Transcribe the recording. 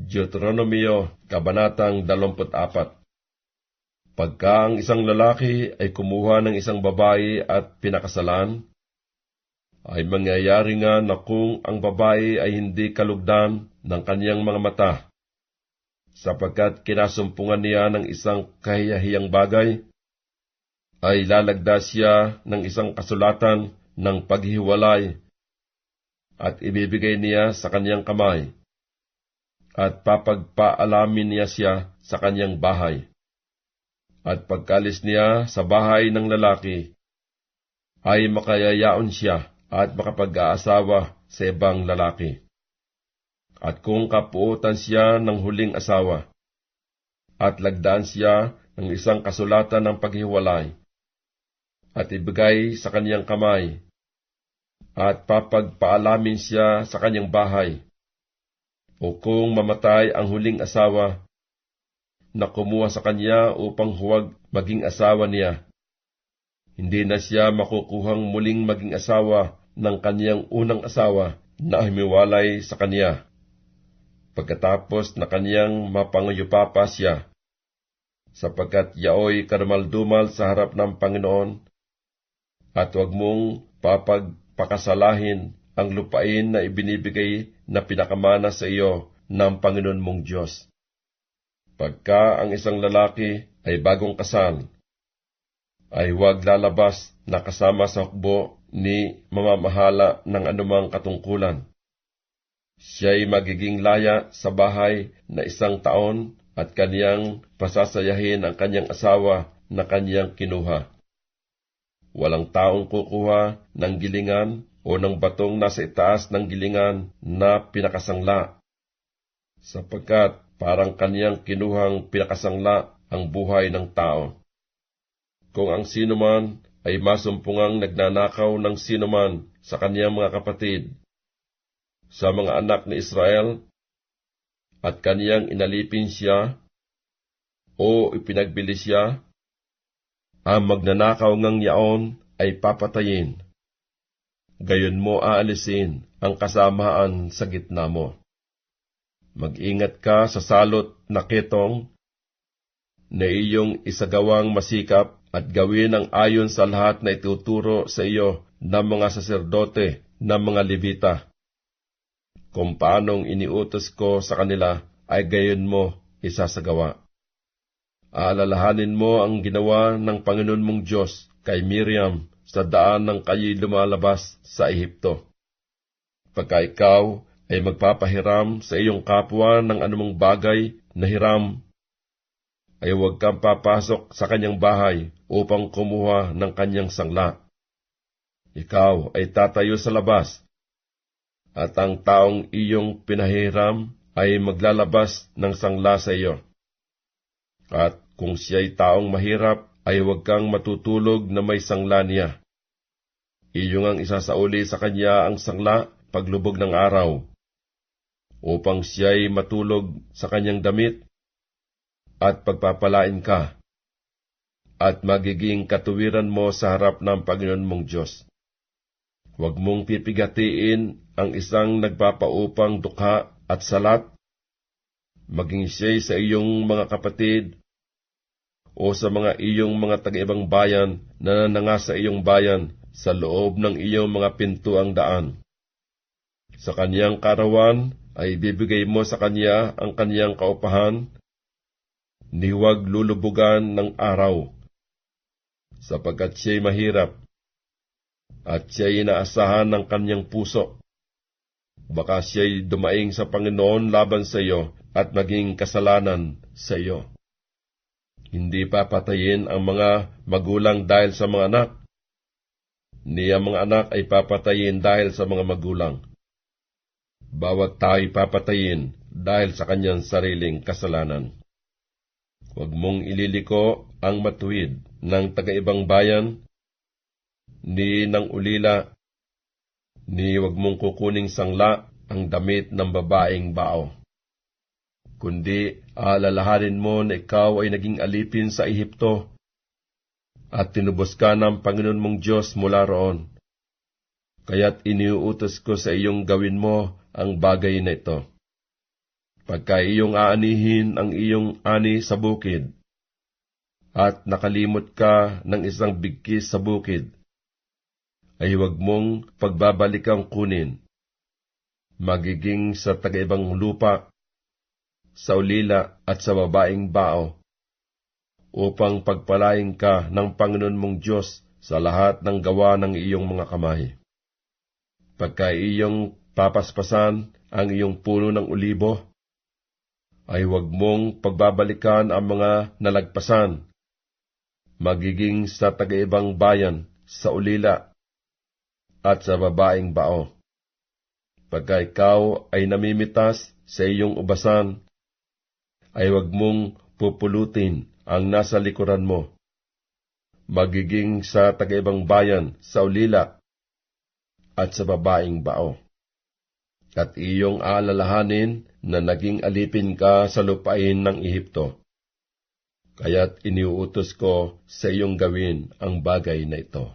Deuteronomio, Kabanatang 24 Pagka ang isang lalaki ay kumuha ng isang babae at pinakasalan, ay mangyayari nga na kung ang babae ay hindi kalugdan ng kanyang mga mata, sapagkat kinasumpungan niya ng isang kahiyahiyang bagay, ay lalagda siya ng isang kasulatan ng paghiwalay at ibibigay niya sa kanyang kamay at papagpaalamin niya siya sa kanyang bahay. At pagkalis niya sa bahay ng lalaki, ay makayayaon siya at makapag-aasawa sa ibang lalaki. At kung kapuutan siya ng huling asawa, at lagdaan siya ng isang kasulatan ng paghiwalay, at ibigay sa kanyang kamay, at papagpaalamin siya sa kanyang bahay, o kung mamatay ang huling asawa na kumuha sa kanya upang huwag maging asawa niya, hindi na siya makukuhang muling maging asawa ng kanyang unang asawa na humiwalay sa kanya. Pagkatapos na kanyang mapanguyupapa siya, sapagkat yaoy karamaldumal sa harap ng Panginoon, at huwag mong papagpakasalahin ang lupain na ibinibigay na pinakamana sa iyo ng Panginoon mong Diyos. Pagka ang isang lalaki ay bagong kasal, ay huwag lalabas na kasama sa hukbo ni mamamahala ng anumang katungkulan. Siya'y magiging laya sa bahay na isang taon at kaniyang pasasayahin ang kanyang asawa na kaniyang kinuha. Walang taong kukuha ng gilingan o ng batong nasa itaas ng gilingan na pinakasangla, sapagkat parang kaniyang kinuhang pinakasangla ang buhay ng tao. Kung ang sinuman ay masumpungang nagnanakaw ng sinuman sa kaniyang mga kapatid, sa mga anak ni Israel, at kaniyang inalipin siya, o ipinagbili siya, ang magnanakaw ngang yaon ay papatayin. Gayon mo aalisin ang kasamaan sa gitna mo. Mag-ingat ka sa salot na ketong na iyong isagawang masikap at gawin ang ayon sa lahat na ituturo sa iyo ng mga saserdote ng mga Levita. Kung paanong iniutos ko sa kanila ay gayon mo isasagawa. Aalalahanin mo ang ginawa ng Panginoon mong Diyos kay Miriam sa daan ng kayo'y lumalabas sa Ehipto. Pagka ikaw ay magpapahiram sa iyong kapwa ng anumang bagay na hiram ay huwag kang papasok sa kanyang bahay upang kumuha ng kanyang sangla. Ikaw ay tatayo sa labas, at ang taong iyong pinahiram ay maglalabas ng sangla sa iyo. At kung siya'y taong mahirap, ay huwag kang matutulog na may sangla niya. Iyong ang isasauli sa kanya ang sangla paglubog ng araw, upang siya'y matulog sa kanyang damit at pagpapalain ka, at magiging katuwiran mo sa harap ng Panginoon mong Diyos. Huwag mong pipigatiin ang isang nagpapaupang dukha at salat, maging siya'y sa iyong mga kapatid o sa mga iyong mga taga-ibang bayan na nananga sa iyong bayan sa loob ng iyong mga pintuang daan. Sa kaniyang karawan ay bibigay mo sa kanya ang kaniyang kaupahan ni huwag lulubugan ng araw, sapagkat siya'y mahirap, at siya'y inaasahan ng kanyang puso. Baka siya'y dumaing sa Panginoon laban sa iyo at maging kasalanan sa iyo. Hindi papatayin ang mga magulang dahil sa mga anak, ni ang mga anak ay papatayin dahil sa mga magulang. Bawat tao'y papatayin dahil sa kanyang sariling kasalanan. Huwag mong ililiko ang matuwid ng taga-ibang bayan, ni ng ulila, ni huwag mong kukuning sangla ang damit ng babaeng bao. Kundi alalahanin mo na ikaw ay naging alipin sa Ehipto, at tinubos ka ng Panginoon mong Diyos mula roon. Kaya't iniuutos ko sa iyong gawin mo ang bagay na ito Pagka iyong aanihin ang iyong ani sa bukid, at nakalimot ka ng isang bigkis sa bukid, ay huwag mong pagbabalikang kunin. Magiging sa tagaibang lupa, sa ulila at sa babaeng bao, upang pagpalain ka ng Panginoon mong Diyos sa lahat ng gawa ng iyong mga kamay. Pagka iyong papaspasan ang iyong puno ng ulibo, ay huwag mong pagbabalikan ang mga nalagpasan. Magiging sa tagaibang bayan, sa ulila, at sa babaeng bao. Pagka ikaw ay namimitas sa iyong ubasan, ay huwag mong pupulutin ang nasa likuran mo. Magiging sa tagaibang bayan, sa ulila, at sa babaeng bao at iyong alalahanin na naging alipin ka sa lupain ng Ehipto. Kaya't iniuutos ko sa iyong gawin ang bagay na ito.